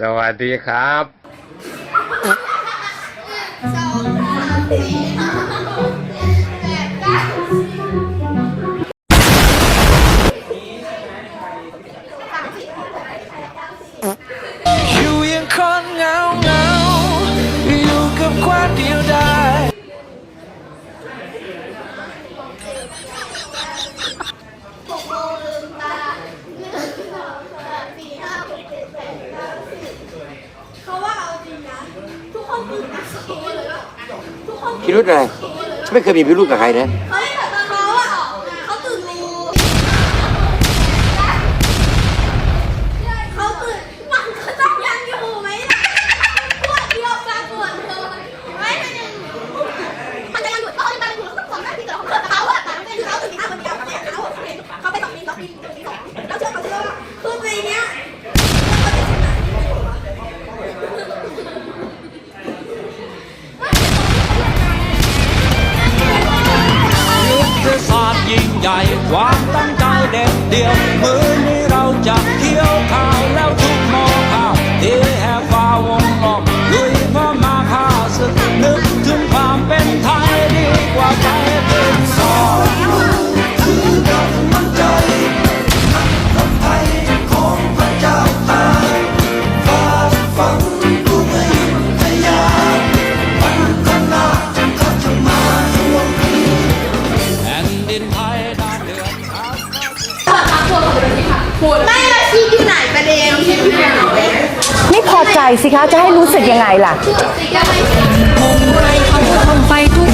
สวัสดีครับ สองสามสี่ห้า พิรุธอะไรฉันไม่เคยมีพิรุธกับใครนะเขาไม่แบบเขาอะเขาตื่นเร็วเขาตื่นมันก็ต้องยังอยู่ไหมปวดเดียวกันปวดเลยไม่มันยังมันจะยังอยู่เขาจะยังอยู่แล้วก็สองนาทีเกิดของเขาอะแต่ไม่เป็นเขาตื่นมาคนเดียวเนี่ยเขาเขาไปสองปีสองปีสองปีสองแล้วเชื่อเขาเชื่อว่าคือในเนี้ยยุ ใหญ่ความตั้งใจเด็ดเดียวมือนี้เราจะเคี่ยวข้าวแล้วทุก ไม่ละชีพอยู่ไหนประเด็นชีพอยู่ไหนไม่พอใจสิคะ จะให้รู้สึกยังไงล่ะคงไรเขาท่องไปทุก